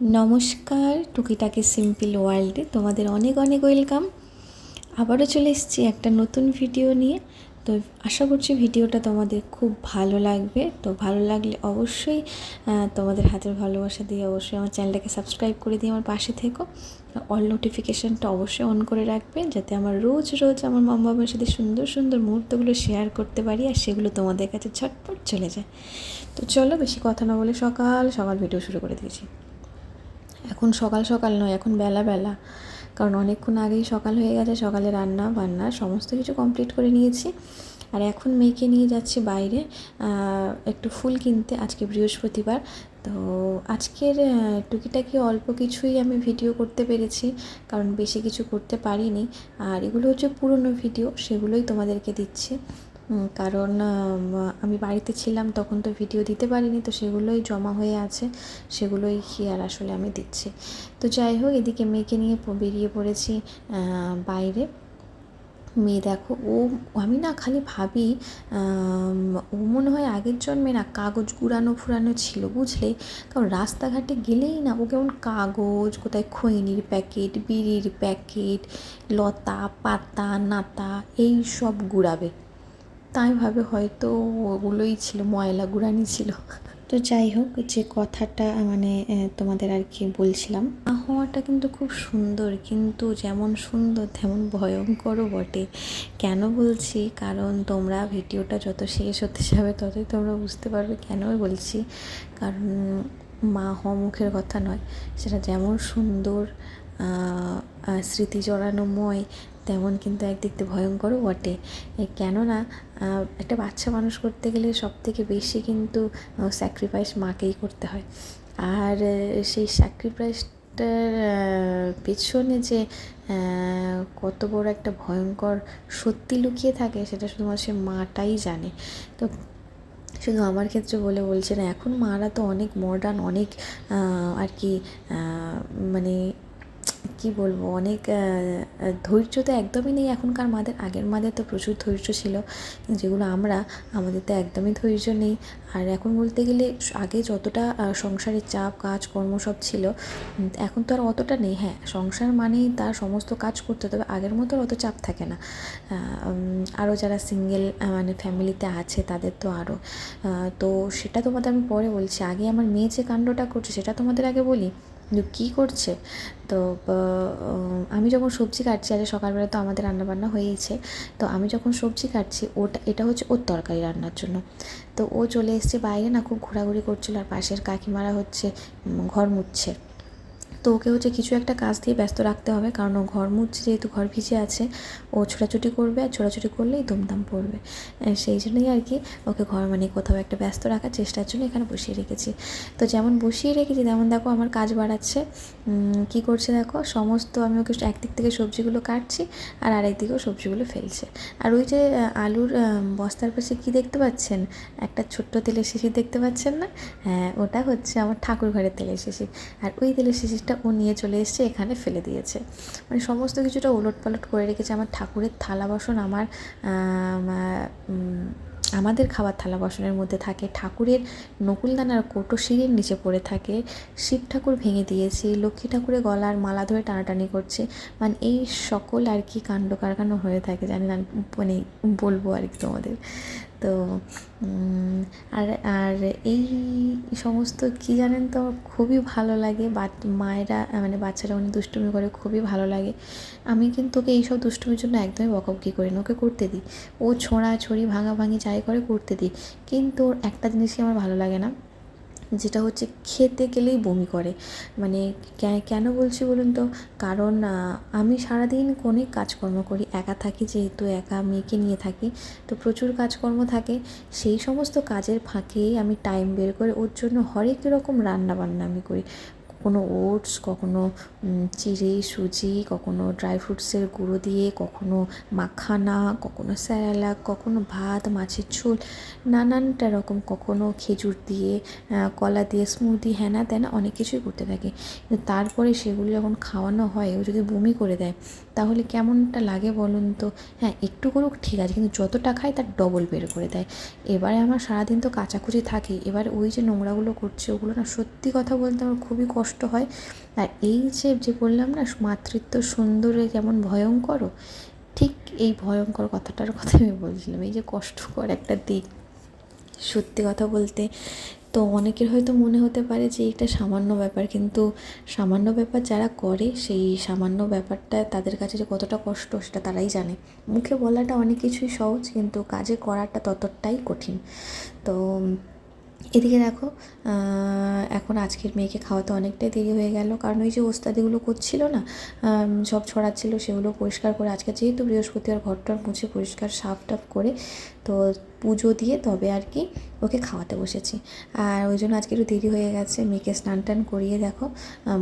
নমস্কার, টুকিটাকি সিম্পল ওয়ার্ল্ডে তোমাদের অনেক অনেক ওয়েলকাম। আবারও চলে এসেছি একটা নতুন ভিডিও নিয়ে। তো আশা করছি ভিডিওটা তোমাদের খুব ভালো লাগবে। তো ভালো লাগলে অবশ্যই তোমাদের হাতের ভালোবাসা দিয়ে অবশ্যই আমার চ্যানেলটাকে সাবস্ক্রাইব করে দিয়ে আমার পাশে থেকো। অল নোটিফিকেশানটা অবশ্যই অন করে রাখবে যাতে আমার রোজ রোজ আমার মা বাবার সাথে সুন্দর সুন্দর মুহূর্তগুলো শেয়ার করতে পারি আর সেগুলো তোমাদের কাছে ঝটপট চলে যায়। তো চলো বেশি কথা না বলে সকাল সকাল ভিডিও শুরু করে দিয়েছি। এখন সকাল সকাল নয়, এখন বেলা বেলা। কারণ অনেকক্ষণ আগেই সকাল হয়ে গেছে, সকালে রান্না, বান্না, সমস্ত কিছু কমপ্লিট করে নিয়েছি। আর এখন মেয়েকে নিয়ে যাচ্ছি বাইরে একটু ফুল কিনতে, আজকে বৃহস্পতিবার। তো আজকের টুকিটাকি অল্প কিছুই আমি ভিডিও করতে পেরেছি, কারণ বেশি কিছু করতে পারিনি। আর এগুলো হচ্ছে পুরনো ভিডিও, সেগুলোই তোমাদেরকে দিচ্ছি। কারণ, আমি বাড়িতে ছিলাম, তখন তো ভিডিও দিতে পারিনি, তো সেগুলোই জমা হয়ে আছে, সেগুলোই কি আর আসলে আমি দিচ্ছি। তো যাই হোক, এদিকে মেয়েকে নিয়ে বেরিয়ে পড়েছি বাইরে। মেয়ে দেখো, ও, আমি না খালি ভাবি ও মনে হয় আগের জন্মে না কাগজ গুড়ানো ফুরানো ছিল, বুঝলে? কারণ রাস্তাঘাটে গেলেই না ও কেমন কাগজ, কোথায় খৈনির প্যাকেট, বিড়ির প্যাকেট, লতা, পাতা, নাতা, এই সব গুড়াবে। তাই ভাবে হয়তো ওগুলোই ছিল ময়লা গুড়ানি ছিল। তো যাই হোক যে কথাটা মানে তোমাদের আর কি বলছিলাম। মা হওয়াটা কিন্তু খুব সুন্দর কিন্তু যেমন সুন্দর তেমন ভয়ঙ্করও বটে। কেন বলছি? কারণ তোমরা ভিডিওটা যত শেষ হতে যাবে ততই তোমরা বুঝতে পারবে কেন বলছি। কারণ মা হওয়া মুখের কথা নয় সেটা যেমন সুন্দর স্মৃতি জড়ানোময় তেমন কিন্তু একদিক দিয়ে ভয়ঙ্করও বটে কেননা একটা বাচ্চা মানুষ করতে গেলে সব থেকে বেশি কিন্তু স্যাক্রিফাইস মাকেই করতে হয়। আর সেই স্যাক্রিফাইসটার পেছনে যে কত বড় একটা ভয়ঙ্কর সত্যি লুকিয়ে থাকে, সেটা শুধুমাত্র সে মাটাই জানে। তো শুধু আমার ক্ষেত্রে বলে বলছে না, এখন মারা তো অনেক মডার্ন অনেক আর কি মানে কি বলব, অনেক ধৈর্য তো একদমই নেই এখনকার মাদের। আগের মাদের তো প্রচুর ধৈর্য ছিল, যেগুলো আমরা, আমাদের তো একদমই ধৈর্য নেই। আর এখন বলতে গেলে, আগে যতটা সংসারের চাপ কাজ কর্ম সব ছিল এখন তো আর অতটা নেই। হ্যাঁ সংসার মানেই তার সমস্ত কাজ করতে তবে আগের মতো অত চাপ থাকে না। আরও যারা সিঙ্গেল মানে ফ্যামিলিতে আছে, তাদের তো আরও তো সেটা তোমাদের আমি পরে বলছি। আগে আমার মেয়ে যে কাণ্ডটা করছে, সেটা তোমাদের আগে বলি? কী করছে? তো আমি যখন সবজি কাটছি, আজ সকালবেলা তো আমাদের রান্নাবান্না হয়েইছে, তো আমি যখন সবজি কাটছি, ওটা, এটা হচ্ছে ওর তরকারি রান্নার জন্য। তো ও চলে এসছে বাইরে, না, খুব ঘোরাঘুরি করছিল, আর পাশের কাকিমারা হচ্ছে ঘর মুছছে। তো ওকে হচ্ছে কিছু একটা কাজ দিয়ে ব্যস্ত রাখতে হবে, কারণ ও ঘর মুছছে, যেহেতু ঘর ভিজে আছে ও ছোটাছুটি করবে, আর ছোটাছুটি করলেই দুমদাম পড়বে সেই জন্যই আর কি ওকে ঘর মানে কোথাও একটা ব্যস্ত রাখার চেষ্টার জন্য এখানে বসিয়ে রেখেছি। তো যেমন বসিয়ে রেখেছি, তেমন দেখো আমার কাজ বাড়াচ্ছে। কি করছে দেখো, সমস্ত আমি ওকে একদিক থেকে সবজিগুলো কাটছি, আর আরেক দিকেও সবজিগুলো ফেলছে। আর ওই যে আলুর বস্তার পাশে কি দেখতে পাচ্ছেন? একটা ছোট্ট তেলের শিশির দেখতে পাচ্ছেন না? হ্যাঁ ওটা হচ্ছে আমার ঠাকুর ঘরের তেলের শিশির। আর ওই তেলের শিশিরটা ও নিয়ে চলে এসেছে, এখানে ফেলে দিয়েছে। মানে সমস্ত কিছুটা ওলট পালট করে রেখেছে আমার ঠাকুরের থালা বাসন আমার আমাদের খাবার থালা বাসনের মধ্যে থাকে। ঠাকুরের নকুলদানার কোটো সিঁড়ির নিচে পড়ে থাকে। শিব ঠাকুর ভেঙে দিয়েছে, লক্ষ্মী ঠাকুরের গলার মালা ধরে টানাটানি করছে। মানে এই সকল আর কি কাণ্ড কারখানা হয়ে থাকে, জানি না মানে বলব আর কি তোমাদের। তো আর আর এই সমস্ত কি জানেন তো, আমার খুবই ভালো লাগে। মায়েরা মানে বাচ্চারা অনেক দুষ্টুমি করে, খুবই ভালো লাগে। আমি কিন্তু ওকে এইসব দুষ্টুমির জন্য একদমই বকবকি করি না, ওকে করতে দিই। ও ছোঁড়া ছড়ি ভাঙা ভাঙি যাই করে, করতে দিই। কিন্তু ওর একটা জিনিসই আমার ভালো লাগে না? যেটা হচ্ছে খেতে গেলেই বমি করে। মানে কেন বলছি বলুন তো? কারণ আমি সারাদিন অনেক কাজকর্ম করি, একা থাকি যেহেতু, একা মেয়েকে নিয়ে থাকি, তো প্রচুর কাজকর্ম থাকে। সেই সমস্ত কাজের ফাঁকেই আমি টাইম বের করে, ওর জন্য হরেক রকম রান্না বান্না আমি করি। কখনো ওটস, কখনো চিড়ে, সুজি, কখনো ড্রাই ফ্রুটসের গুঁড়ো দিয়ে, কখনো মাখানা, কখনো স্যালাক কখনো ভাত, মাছের ঝোল, নানানটা রকম কখনো খেজুর দিয়ে কলা দিয়ে, স্মুদি হ্যানা ত্যানা অনেক কিছুই করতে থাকে। কিন্তু তারপরে সেগুলো যখন খাওয়ানো হয়, ও যদি বমি করে দেয় তাহলে কেমনটা লাগে বলুন তো? হ্যাঁ একটু করুক, ঠিক আছে। কিন্তু যতটা খায় তার ডবল বের করে দেয়। এবারে আমার সারাদিন তো কাচাকুচি থাকেই। এবার ওই যে নোংরাগুলো করছে, ওগুলো না সত্যি কথা বলতে আমার খুবই কষ্ট কষ্ট হয়। আর এই যে যে বললাম না, মাতৃত্ব সুন্দরে যেমন ভয়ঙ্কর, ঠিক এই ভয়ঙ্কর কথাটার কথা আমি বলছিলাম। এই যে কষ্টকর একটা দিক সত্যি কথা বলতে তো অনেকের হয়তো মনে হতে পারে যে এটা সামান্য ব্যাপার, কিন্তু সামান্য ব্যাপার যারা করে, সেই সামান্য ব্যাপারটা তাদের কাছে যে কতটা কষ্ট সেটা তারাই জানে। মুখে বলাটা অনেক কিছুই সহজ, কিন্তু কাজে করাটা ততটাই কঠিন। তো এদিকে দেখো এখন আজকের মেয়েকে খাওয়াতে অনেকটাই দেরি হয়ে গেল। কারণ ওই যে ওস্তাদিগুলো করছিল না সব ছড়াচ্ছিল, সেগুলো পরিষ্কার করে আজকে যেহেতু বৃহস্পতিবার ঘরটা মুছে পরিষ্কার সাফ টাফ করে, তো পুজো দিয়ে তবে আর কি ওকে খাওয়াতে বসেছি। আর ওই জন্য আজকে একটু দেরি হয়ে গেছে, মেয়েকে স্নান টান করিয়ে দেখো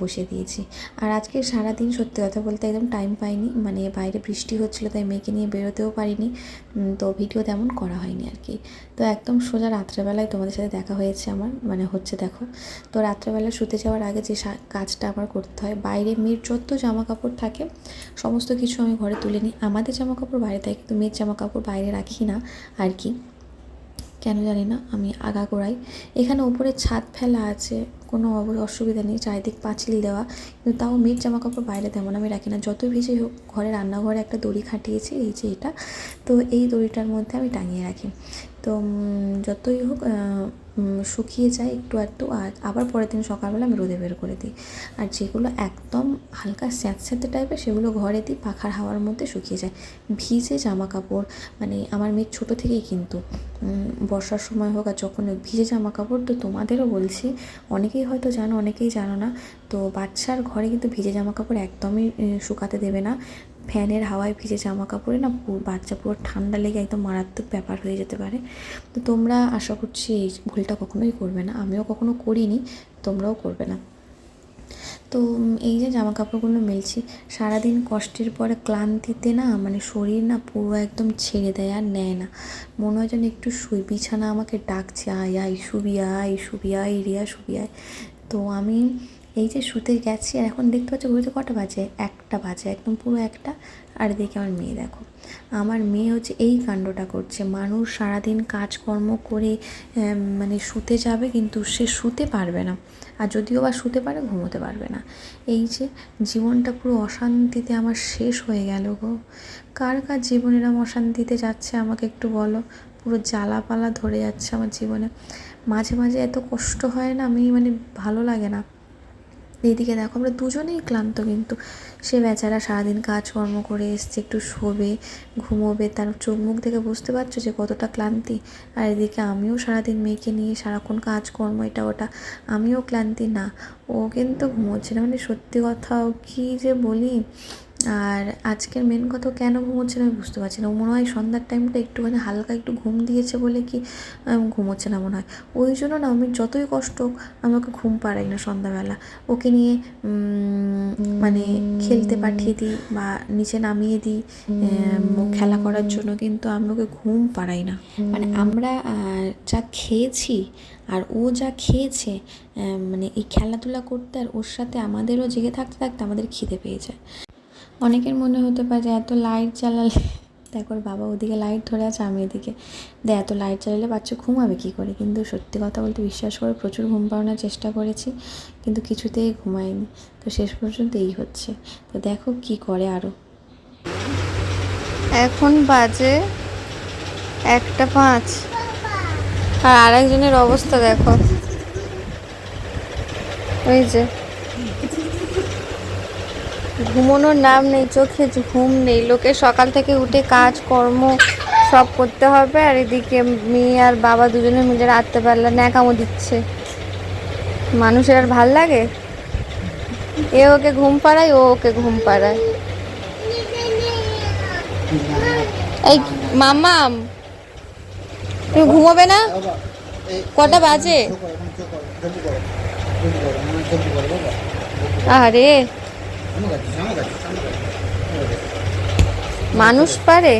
বসিয়ে দিয়েছি। আর আজকে সারাদিন সত্যি কথা বলতে একদম টাইম পাইনি মানে বাইরে বৃষ্টি হচ্ছিল তাই মেয়েকে নিয়ে বেরোতেও পারিনি তো ভিডিও তেমন করা হয়নি আর কি। তো একদম সোজা রাত্রেবেলায় তোমাদের সাথে দেখা হয়েছে আমার মানে হচ্ছে দেখো। তো রাত্রেবেলা শুতে যাওয়ার আগে যে কাজটা আমার করতে হয়, বাইরে মেয়ের যত জামা কাপড় থাকে, সমস্ত কিছু আমি ঘরে তুলে নিই। আমাদের জামা কাপড় বাইরে থাকে, কিন্তু মেয়ের জামা কাপড় বাইরে রাখি না আর কি। কেন জানি না, আমি আগাগোড়াই এখানে ওপরে ছাদ ফেলা আছে, কোনো অসুবিধা নেই, চারিদিক পাঁচিল দেওয়া। কিন্তু তাও মেয়ের জামা কাপড় বাইরে তেমন আমি রাখি না। যতই ভিজে হোক, ঘরে রান্নাঘরে একটা দড়ি খাটিয়েছি, এই যে এটা। তো এই দড়িটার মধ্যে আমি টাঙিয়ে রাখি। তো যতই হোক শুকিয়ে যায় একটু একটু আর আবার পরের দিন সকালবেলা আমি রোদে বের করে দিই। আর যেগুলো একদম হালকা স্যাঁতস্যাঁতে টাইপের সেগুলো ঘরে দিই, পাখার হাওয়ার মধ্যে শুকিয়ে যায়। ভিজে জামা কাপড় মানে আমার মেয়ের ছোটো থেকেই কিন্তু বর্ষার সময় হোক আর যখন ভিজে জামা কাপড় তো তোমাদেরও বলছি, অনেকেই হয়তো জানো, অনেকেই জানো না। তো বাচ্চার ঘরে কিন্তু ভিজে জামা কাপড় একদমই শুকাতে দেবে না। ফ্যানের হাওয়ায় ভিজে জামা কাপড়ে না বাচ্চা পুরো ঠান্ডা লেগে একদম মারাত্মক ব্যাপার হয়ে যেতে পারে। তো তোমরা আশা করছি এই ভুলটা কখনোই করবে না। আমিও কখনো করিনি, তোমরাও করবে না। তো এই যে জামা কাপড়গুলো মেলছি, সারাদিন কষ্টের পরে ক্লান্তিতে না মানে শরীর না পুরো একদম ছেড়ে দেয় আর নেয় না। মনে হয় যেন একটু শুই, বিছানা আমাকে ডাকছে, আয় আয়, শুবি আয় শুবি, আয়, রিয়া, শুবি, আয়। তো আমি এই যে শুতে গেছি আর এখন দেখতে পাচ্ছি ঘুরতে কটা বাজে? একটা বাজে, একদম পুরো একটা। আর এদিকে আমার মেয়ে দেখো। আমার মেয়ে হচ্ছে এই কাণ্ডটা করছে। মানুষ সারাদিন কাজকর্ম করে মানে শুতে যাবে কিন্তু সে শুতে পারবে না। আর যদিও বা শুতে পারে, ঘুমোতে পারবে না। এই যে জীবনটা পুরো অশান্তিতে আমার শেষ হয়ে গেল গো। কার কার জীবন এরম অশান্তিতে যাচ্ছে আমাকে একটু বলো? পুরো জ্বালাপালা ধরে যাচ্ছে আমার জীবনে। মাঝে মাঝে এত কষ্ট হয় না, আমি মানে ভালো লাগে না। এইদিকে দেখো, আমরা দুজনেই ক্লান্ত কিন্তু। সে বেচারা সারাদিন কাজকর্ম করে এসছে, একটু শোবে, ঘুমোবে, তার চোখ মুখ দেখে বুঝতে পারছ যে কতটা ক্লান্তি। আর এদিকে আমিও সারাদিন মেয়েকে নিয়ে সারাক্ষণ কাজকর্ম, এটা ওটা। আমিও ক্লান্তি না, ও কিন্তু ঘুমোচ্ছে না। মানে সত্যি কথা কী যে বলি? আর আজকের মেন কথা কেন ঘুমোচ্ছে না আমি বুঝতে পারছি না। মনে হয় সন্ধ্যার টাইমটা একটুখানি হালকা একটু ঘুম দিয়েছে বলে কি ঘুমোচ্ছে না মনে হয়। ওই জন্য না আমি যতই কষ্ট আমাকে ঘুম পাড়াই না সন্ধ্যাবেলা। ওকে নিয়ে মানে খেলতে পাঠিয়ে দিই বা নিচে নামিয়ে দিই খেলা করার জন্য কিন্তু আমি ওকে ঘুম পাড়াই না। মানে আমরা যা খেয়েছি আর ও যা খেয়েছে মানে এই খেলাধুলা করতে আর ওর সাথে আমাদেরও জেগে থাকতে থাকতে আমাদের খিদে পেয়ে যায়। অনেকের মনে হতে পারে যে এত লাইট জ্বালালে দেখো বাবা ওদিকে লাইট ধরে আছে আমি এদিকে দে এত লাইট জ্বালালে বাচ্চা ঘুমাবে কী করে? কিন্তু সত্যি কথা বলতে বিশ্বাস করে প্রচুর ঘুম পাড়ানোর চেষ্টা করেছি কিন্তু কিছুতেই ঘুমায়নি। তো শেষ পর্যন্ত এই হচ্ছে। তো দেখো কি করে আরও এখন বাজে একটা পাঁচ। আর আরেকজনের অবস্থা দেখো। ওই যে। ঘুমানোর নাম নেই, চোখে ঘুম নেই। লোকে সকাল থেকে উঠে কাজ, কর্ম সব করতে হবে, আর এদিকে মেয়ে আর বাবা দুজনে মিলে রাত্রেবেলা ন্যাকামো দিচ্ছে। মানুষের আর ভালো লাগে? এ ওকে ঘুম পাড়ায়, ও ওকে ঘুম পাড়ায়। এই মামাম তুমি ঘুমোবে না? কটা বাজে? আরে মানুষ পারে?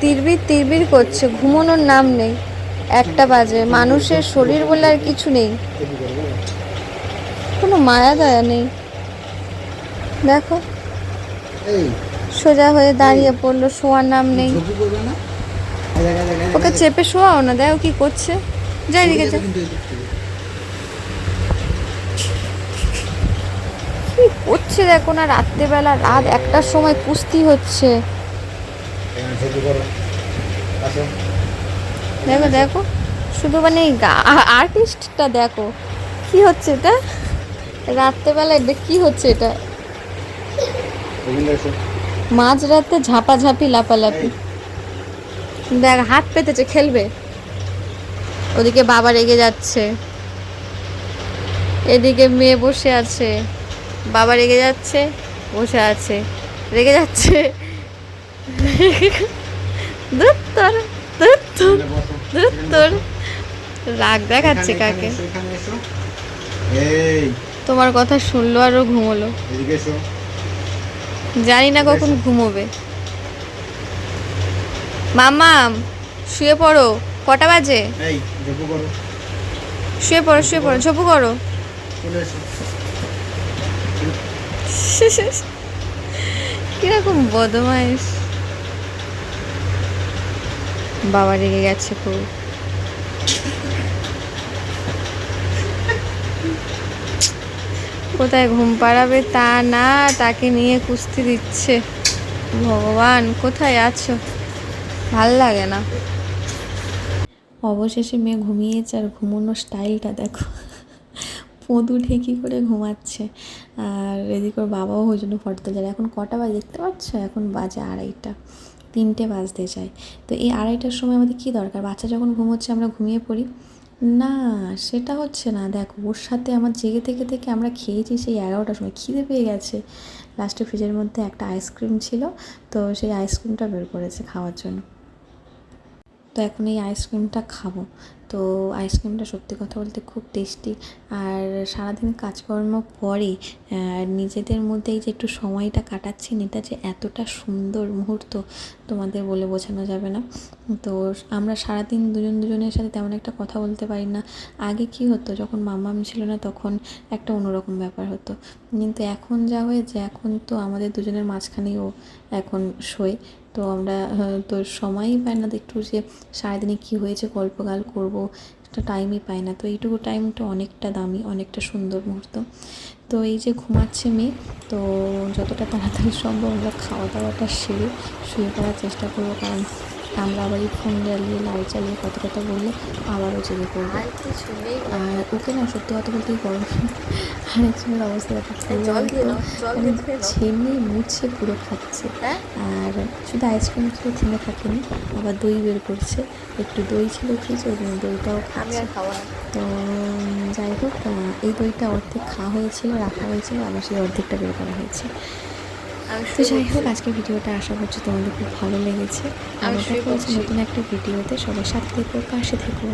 তিরবির তিরবির করছে ঘুমানোর নাম নেই। একটা বাজে মানুষের শরীর বলে আর কিছু নেই। কোনো মায়া দয়া নেই। দেখো সোজা হয়ে দাঁড়িয়ে পড়ল শোয়ার নাম নেই। ওকে চেপে শোয়াও না দেখো কি করছে। যাই দিকে যা হচ্ছে দেখো না, রাত্রেবেলা, রাত একটার সময় কুস্তি হচ্ছে। দেখো দেখো, শুধু মানে আর্টিস্টটা দেখো, কি হচ্ছে এটা? রাত্রেবেলা এটা কি হচ্ছে এটা? মাঝ রাতে ঝাপাঝাপি লাপালাপি দেখ, হাত পেতেছে, খেলবে। ওদিকে বাবা রেগে যাচ্ছে। এদিকে মেয়ে বসে আছে। বাবা রেগে যাচ্ছে বসে আছে। রেগে যাচ্ছে। তোর রাগ দেখাচ্ছে কাকে? তোমার কথা শুনলো আরও ঘুমোলো। জানি না কখন ঘুমোবে। মামা শুয়ে পড়ো। কটা বাজে? শুয়ে পড়ো শুয়ে পড়ো ঝোপু করো। কীরকম বদমাইশ। বাবা রেগে গেছে খুব। কোথায় ঘুম পাড়াবে তা না, তাকে নিয়ে কুস্তি দিচ্ছে। ভগবান, কোথায় আছো? ভালো লাগে না। অবশেষে মেয়ে ঘুমিয়েছে আর ঘুমোনোর স্টাইলটা দেখো। পদু ঢেকি করে ঘুমাচ্ছে। আর এদিকে ওর বাবাও ওই জন্য ফটো আর এখন কটা বাজে দেখতে পাচ্ছ? এখন বাজে আড়াইটা। তিনটে বাজতে যায় তো এই আড়াইটার সময় আমাদের কী দরকার? বাচ্চা যখন ঘুমোচ্ছে, আমরা ঘুমিয়ে পড়ি? না, সেটা হচ্ছে না। দেখো, ওর সাথে আমার জেগে থেকে থেকে আমরা খেয়েছি সেই এগারোটার সময়। খিদে পেয়ে গেছে। লাস্টে ফ্রিজের মধ্যে একটা আইসক্রিম ছিল। তো সেই আইসক্রিমটা বের করেছে খাওয়ার জন্য। তো এখন এই আইসক্রিমটা খাব। তো আইসক্রিমটা সত্যি কথা বলতে খুব টেস্টি। আর সারাদিন কাজকর্ম পরে নিজেদের মধ্যে এই যে একটু সময়টা কাটাচ্ছি এটা যে এতটা সুন্দর মুহূর্ত তোমাদের বলে বোঝানো যাবে না। তো আমরা সারাদিন দুজন দুজনের সাথে তেমন একটা কথা বলতে পারি না। আগে কি হতো, যখন মাম্মাম ছিল না, তখন একটা অন্যরকম ব্যাপার হতো। কিন্তু এখন যা হয়েছে, এখন তো আমাদের দুজনের মাঝখানেই ও এখন শোয়। তো আমরা তো সময়ই পাই না একটু যে সারাদিনে কী হয়েছে, গল্পগাল করব, একটা টাইমই পাই না। তো এইটুকু টাইমটা অনেকটা দামি, অনেকটা সুন্দর মুহূর্ত। তো এই যে ঘুমাচ্ছে মেয়ে, তো যতটা তাড়াতাড়ি সম্ভব আমরা খাওয়া দাওয়াটা সেরে শুয়ে পড়ার চেষ্টা করব কারণ আমরা আবার এই ফোন জ্বালিয়ে লাইট জ্বালিয়ে কথা কথা বললে আবারও জেগে পড়ব। আর ওকে না সত্যি কথা বলতে গরম আর একজনের অবস্থা দেখো ছেলে মুছে পুরো খাচ্ছে। আর শুধু আইসক্রিম খেয়ে থেমে থাকেনি আবার দই বের করছে। একটু দই ছিল খেয়েছে ওই জন্য দইটাও খাচ্ছে। তো যাই হোক এই দইটা অর্ধেক খাওয়া হয়েছিল রাখা হয়েছিল আবার সেই অর্ধেকটা বের করা হয়েছে। তো যাই হোক আজকের ভিডিওটা আশা করছি তোমাদের খুব ভালো লেগেছে। আমি দেখা হচ্ছে। নতুন একটা ভিডিওতে। সবাই সাথে থেকো পাশে থেকো।